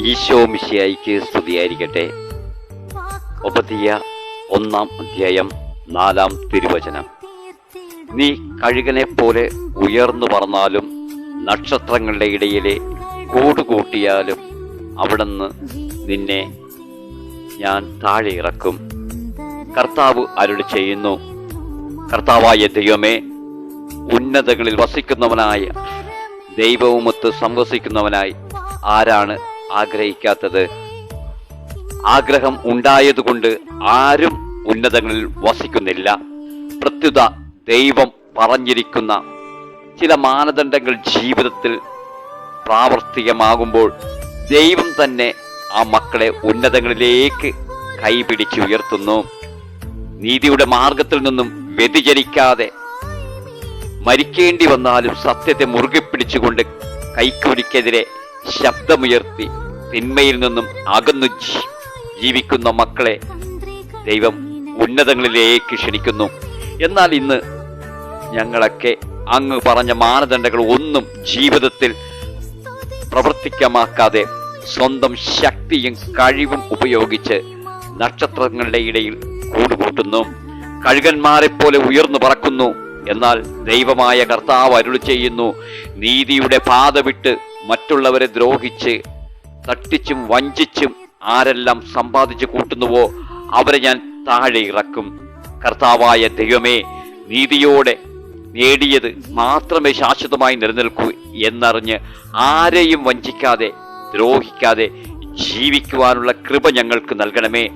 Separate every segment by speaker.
Speaker 1: ഈശോ മിശിയായിക്ക് സ്തുതിയായിരിക്കട്ടെ. ഉപതിയ ഒന്നാം അധ്യായം നാലാം തിരുവചനം. നീ കഴുകനെ പോലെ ഉയർന്നു പറന്നാലും നക്ഷത്രങ്ങളുടെ ഇടയിലെ കൂടുകൂട്ടിയാലും അവിടുന്ന് നിന്നെ ഞാൻ താഴെ ഇറക്കും. കർത്താവ് അരുളി ചെയ്യുന്നു. കർത്താവായ ദൈവമേ ഉന്നതകളിൽ വസിക്കുന്നവനായ ദൈവവുമൊത്ത് സംവസിക്കുന്നവനായി ആരാണ് ആഗ്രഹിക്കാത്തത്. ആഗ്രഹം ഉണ്ടായതുകൊണ്ട് ആരും ഉന്നതങ്ങളിൽ വസിക്കുന്നില്ല. പ്രത്യുത ദൈവം പറഞ്ഞിരിക്കുന്ന ചില മാനദണ്ഡങ്ങൾ ജീവിതത്തിൽ പ്രാവർത്തികമാകുമ്പോൾ ദൈവം തന്നെ ആ മക്കളെ ഉന്നതങ്ങളിലേക്ക് കൈപിടിച്ചുയർത്തുന്നു നീതിയുടെ മാർഗത്തിൽ നിന്നും വ്യതിചരിക്കാതെ മരിക്കേണ്ടി വന്നാലും സത്യത്തെ മുറുകെ പിടിച്ചുകൊണ്ട് കൈക്കുലിക്കെതിരെ ശബ്ദമുയർത്തി തിന്മയിൽ നിന്നും അകന്നു ജീവിക്കുന്ന മക്കളെ ദൈവം ഉന്നതങ്ങളിലേക്ക് ക്ഷണിക്കുന്നു. എന്നാൽ ഇന്ന് ഞങ്ങളൊക്കെ അങ്ങ് പറഞ്ഞ മാനദണ്ഡങ്ങൾ ഒന്നും ജീവിതത്തിൽ പ്രവർത്തിക്കമാക്കാതെ സ്വന്തം ശക്തിയും കഴിവും ഉപയോഗിച്ച് നക്ഷത്രങ്ങളുടെ ഇടയിൽ കൂടുകൂട്ടുന്നു. കഴുകന്മാരെ പോലെ ഉയർന്നു പറക്കുന്നു. എന്നാൽ ദൈവമായ കർത്താവ് അരുളി ചെയ്യുന്നു നീതിയുടെ പാത വിട്ട് മറ്റുള്ളവരെ ദ്രോഹിച്ച് തട്ടിച്ചും വഞ്ചിച്ചും ആരെല്ലാം സമ്പാദിച്ചു കൂട്ടുന്നുവോ അവരെ ഞാൻ താഴെ ഇറക്കും. കർത്താവായ ദൈവമേ നീതിയോടെ നേടിയത് മാത്രമേ ശാശ്വതമായി നിലനിൽക്കൂ എന്നറിഞ്ഞ് ആരെയും വഞ്ചിക്കാതെ ദ്രോഹിക്കാതെ ജീവിക്കുവാനുള്ള കൃപ ഞങ്ങൾക്ക് നൽകണമേ.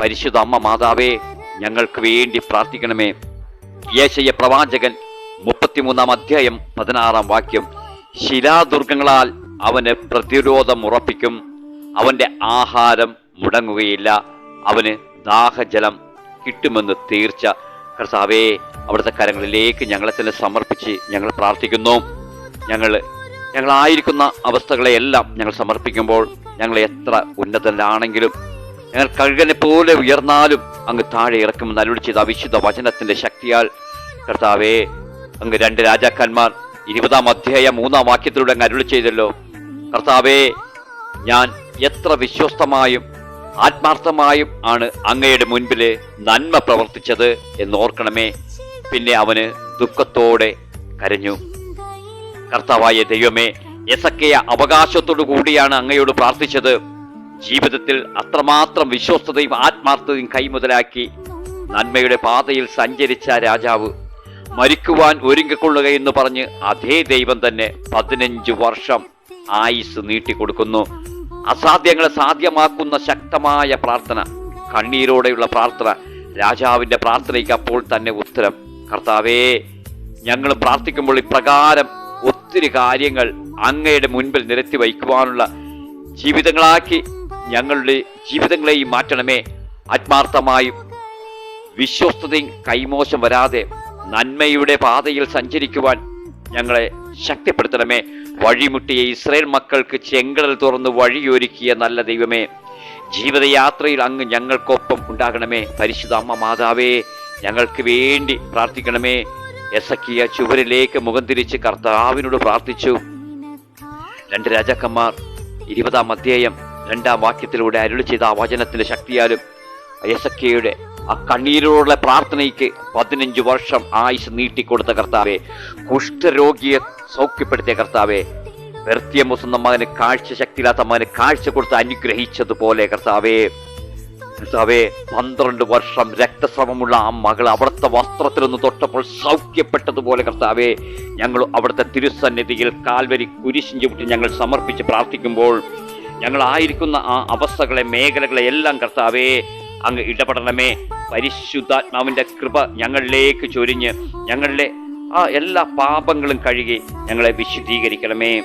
Speaker 1: പരിശുദ്ധ അമ്മ മാതാവേ ഞങ്ങൾക്ക് വേണ്ടി പ്രാർത്ഥിക്കണമേ. യേശയ്യ പ്രവാചകൻ മുപ്പത്തിമൂന്നാം അധ്യായം പതിനാറാം വാക്യം. ശിലാദുർഗങ്ങളാൽ അവന് പ്രതിരോധം ഉറപ്പിക്കും. അവന്റെ ആഹാരം മുടങ്ങുകയില്ല. അവന് ദാഹജലം കിട്ടുമെന്ന് തീർച്ച. കർത്താവേ അവിടുത്തെ കരങ്ങളിലേക്ക് ഞങ്ങളെ തന്നെ സമർപ്പിച്ച് ഞങ്ങൾ പ്രാർത്ഥിക്കുന്നു. ഞങ്ങൾ ഞങ്ങളായിരിക്കുന്ന അവസ്ഥകളെയെല്ലാം ഞങ്ങൾ സമർപ്പിക്കുമ്പോൾ ഞങ്ങൾ എത്ര ഉന്നതനാണെങ്കിലും ഞങ്ങൾ കഴുകനെ പോലെ ഉയർന്നാലും അങ്ങ് താഴെ ഇറക്കുമെന്ന് അരുളി ചെയ്ത അവിശുദ്ധ വചനത്തിന്റെ ശക്തിയാൽ കർത്താവേ അങ്ങ് രണ്ട് രാജാക്കന്മാർ ഇരുപതാം അധ്യായ മൂന്നാം വാക്യത്തിലൂടെ അങ്ങ് അരുളി ചെയ്തല്ലോ. കർത്താവേ ഞാൻ എത്ര വിശ്വസ്തമായും ആത്മാർത്ഥമായും ആണ് അങ്ങയുടെ മുൻപിൽ നന്മ പ്രവർത്തിച്ചത് എന്ന് ഓർക്കണമേ. പിന്നെ അവന് ദുഃഖത്തോടെ കരഞ്ഞു. കർത്താവായ ദൈവമേ എസക്കയ അവകാശത്തോടു കൂടിയാണ് അങ്ങയോട് പ്രാർത്ഥിച്ചത്. ജീവിതത്തിൽ അത്രമാത്രം വിശ്വസ്തതയും ആത്മാർത്ഥതയും കൈമുതലാക്കി നന്മയുടെ പാതയിൽ സഞ്ചരിച്ച രാജാവ് മരിക്കുവാൻ ഒരുങ്ങിക്കൊള്ളുക എന്ന് പറഞ്ഞ് അതേ ദൈവം തന്നെ പതിനഞ്ച് വർഷം ആയുസ് നീട്ടിക്കൊടുക്കുന്നു. അസാധ്യങ്ങളെ സാധ്യമാക്കുന്ന ശക്തമായ പ്രാർത്ഥന കണ്ണീരോടെയുള്ള പ്രാർത്ഥന രാജാവിന്റെ പ്രാർത്ഥനയ്ക്ക് അപ്പോൾ തന്നെ ഉത്തരം. കർത്താവേ ഞങ്ങൾ പ്രാർത്ഥിക്കുമ്പോൾ ഇപ്രകാരം ഒത്തിരി കാര്യങ്ങൾ അങ്ങയുടെ മുൻപിൽ നിരത്തി വയ്ക്കുവാനുള്ള ജീവിതങ്ങളാക്കി ഞങ്ങളുടെ ജീവിതങ്ങളെയും മാറ്റണമേ. ആത്മാർത്ഥമായും വിശ്വസ്തതയും കൈമോശം വരാതെ നന്മയുടെ പാതയിൽ സഞ്ചരിക്കുവാൻ ഞങ്ങളെ ശക്തിപ്പെടുത്തണമേ. വഴിമുട്ടിയ ഇസ്രയേൽ മക്കൾക്ക് ചെങ്കടൽ തുറന്ന് വഴിയൊരുക്കിയ നല്ല ദൈവമേ. ജീവിതയാത്രയിൽ അങ്ങ് ഞങ്ങൾക്കൊപ്പം ഉണ്ടാകണമേ. പരിശുദ്ധ അമ്മ മാതാവേ ഞങ്ങൾക്ക് വേണ്ടി പ്രാർത്ഥിക്കണമേ. എസക്കിയ ചുവരിലേക്ക് മുഖം തിരിച്ച് കർത്താവിനോട് പ്രാർത്ഥിച്ചു. രണ്ട് രാജാക്കന്മാർ ഇരുപതാം അധ്യായം രണ്ടാം വാക്യത്തിലൂടെ അരുളി ചെയ്ത ആ വചനത്തിന്റെ ശക്തിയാലും എസക്കയുടെ ആ കണ്ണീരോടുള്ള പ്രാർത്ഥനയ്ക്ക് പതിനഞ്ച് വർഷം ആയുസ് നീട്ടിക്കൊടുത്ത കർത്താവെ കുഷ്ഠരോഗിയെ സൗഖ്യപ്പെടുത്തിയ കർത്താവെ വെർത്തിയമോസ് മുസന്ന മകന് കാഴ്ച ശക്തിയില്ലാത്ത മകന് കാഴ്ച കൊടുത്ത് അനുഗ്രഹിച്ചതുപോലെ കർത്താവേ കർത്താവേ പന്ത്രണ്ട് വർഷം രക്തസ്രവമുള്ള ആ മകൾ അവിടുത്തെ വസ്ത്രത്തിലൊന്ന് തൊട്ടപ്പോൾ സൗഖ്യപ്പെട്ടതുപോലെ കർത്താവേ ഞങ്ങൾ അവിടുത്തെ തിരുസന്നിധിയിൽ കാൽവരി കുരിശിഞ്ചു വിട്ട് ഞങ്ങൾ സമർപ്പിച്ച് പ്രാർത്ഥിക്കുമ്പോൾ ഞങ്ങളായിരിക്കുന്ന ആ അവസ്ഥകളെ മേഖലകളെ എല്ലാം കർത്താവേ അങ്ങ് ഇടപെടണമേ. പരിശുദ്ധാത്മാവിന്റെ കൃപ ഞങ്ങളിലേക്ക് ചൊരിഞ്ഞ് ഞങ്ങളുടെ ആ എല്ലാ പാപങ്ങളും കഴുകി ഞങ്ങളെ വിശുദ്ധീകരിക്കണമേ.